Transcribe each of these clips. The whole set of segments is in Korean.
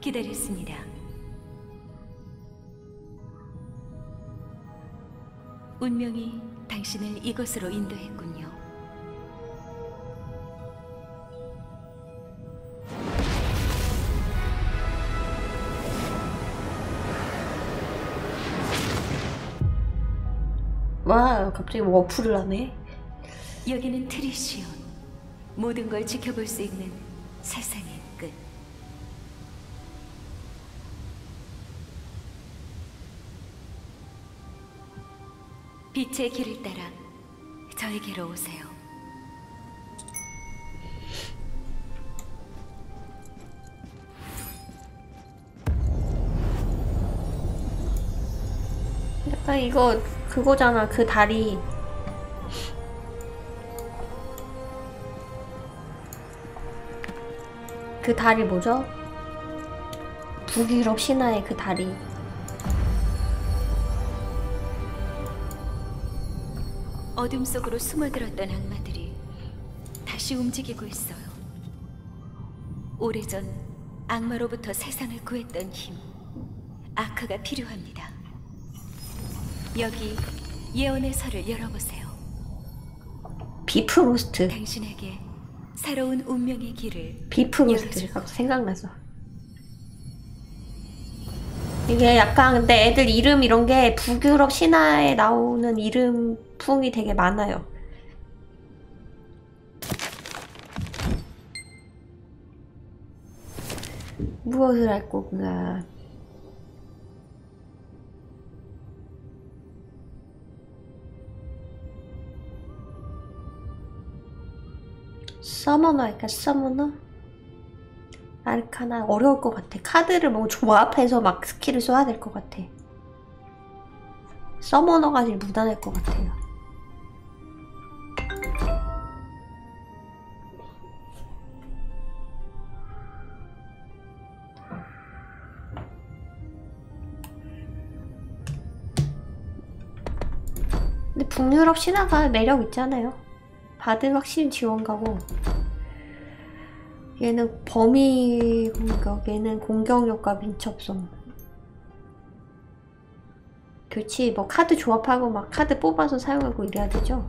기다렸습니다. 운명이 당신을 이곳으로 인도했군요. 와 갑자기 워프를 하네 여기는 트리시온. 모든 걸 지켜볼 수 있는 세상의 끝. 빛의 길을 따라 저에게로 오세요. 약간 이거 그거잖아 그 다리 그 다리 뭐죠? 북유럽 신화의 그 다리 어둠 속으로 숨어들었던 악마들이 다시 움직이고 있어요. 오래전 악마로부터 세상을 구했던 힘, 아크가 필요합니다. 여기 예언의 설을 열어보세요. 비프로스트 당신에게 새로운 운명의 길을 비프로스트 생각나서 이게 약간 근데 애들 이름 이런 게 북유럽 신화에 나오는 이름 풍이 되게 많아요 무엇을 할 거구나 서머너 할까 서머너? 아르카나 어려울 것 같아. 카드를 뭐 조합해서 막 스킬을 써야 될 것 같아. 서머너가 제일 무난할 것 같아요. 근데 북유럽 신화가 매력 있잖아요. 바드 확실히 지원 가고 얘는 범위 공격, 얘는 공격력과 민첩성. 교치 뭐 카드 조합하고 막 카드 뽑아서 사용하고 이래야 되죠.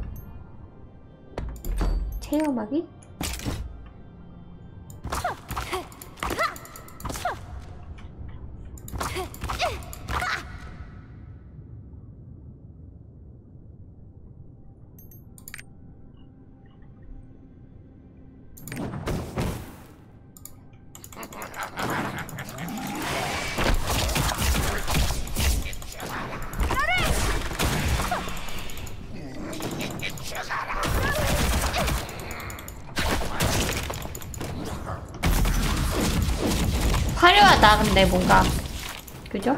체험하기? 근데 뭔가 그죠?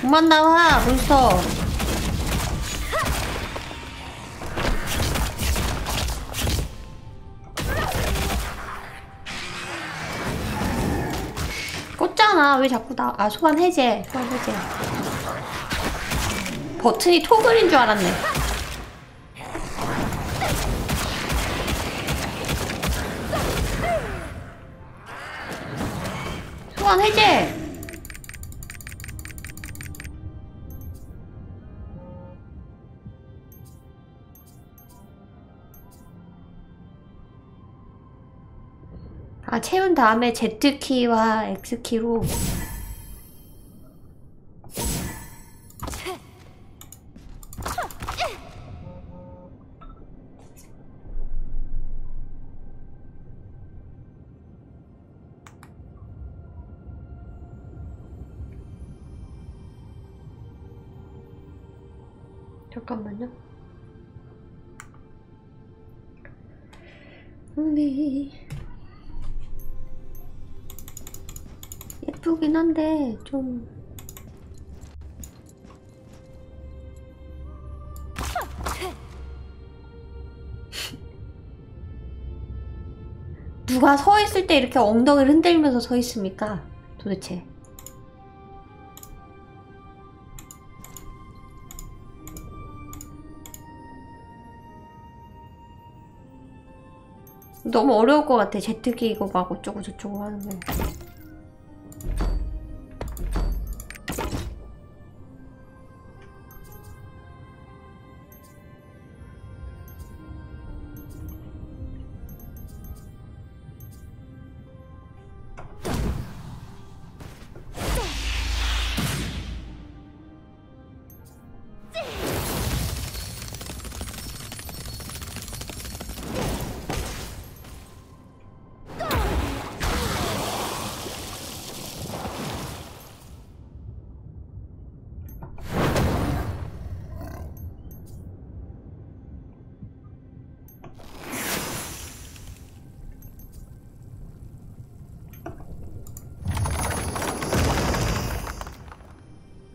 그만 나와 몬스터 아 왜 자꾸 나.. 아 소환 해제 소환 해제. 버튼이 토글인 줄 알았네. 소환 해제 아 채운 다음에 Z키와 X키로 잠깐만요. 우리 예쁘긴 한데 좀 누가 서 있을 때 이렇게 엉덩이를 흔들면서 서 있습니까? 도대체. 너무 어려울 것 같아. 제트기 이거 막 어쩌고 저쩌고 하는 게.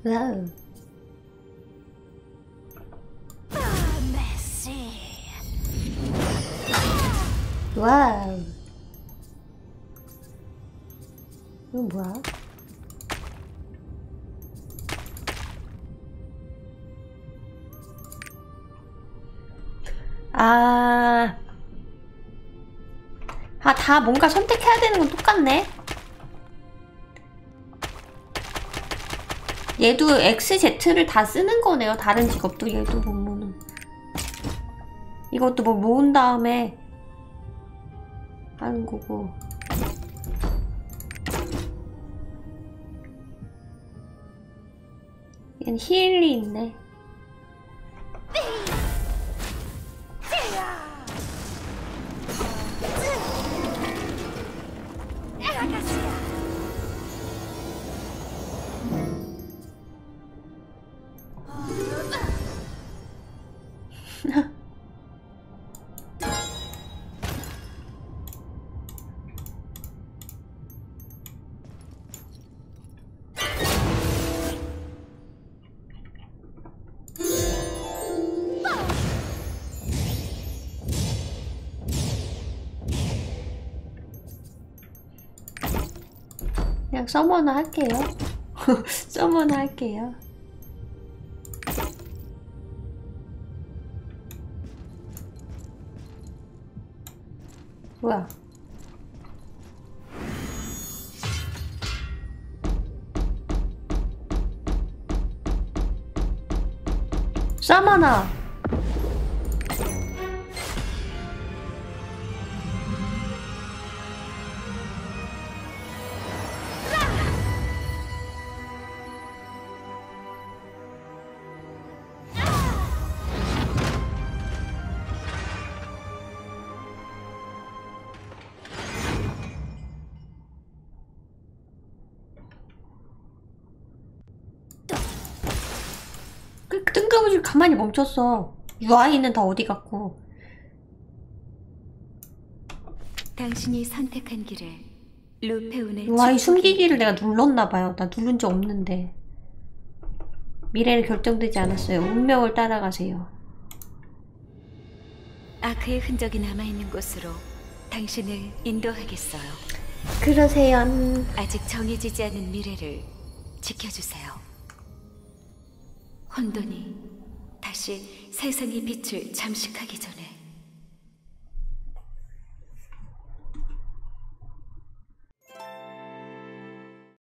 와우. 와우. 이건 뭐야? 아. 아, 다 뭔가 선택해야 되는 건 똑같네. 얘도 XZ를 다 쓰는 거네요. 다른 직업도 얘도 보면은. 이것도 뭐 모은 다음에 하는 거고. 얘는 힐이 있네. 그냥 서머너 할게요. 서머너 할게요. 뭐야? 서머너! 그 뜬금없이 가만히 멈췄어. UI는 다 어디 갔고. 당신이 선택한 길에 루페온의 UI 숨기기를 내가 눌렀나봐요. 나 누른 적 없는데. 미래는 결정되지 않았어요. 운명을 따라가세요. 아크의 흔적이 남아있는 곳으로 당신을 인도하겠어요. 그러세요. 아직 정해지지 않은 미래를 지켜주세요. 혼돈이 다시 세상의 빛을 잠식하기 전에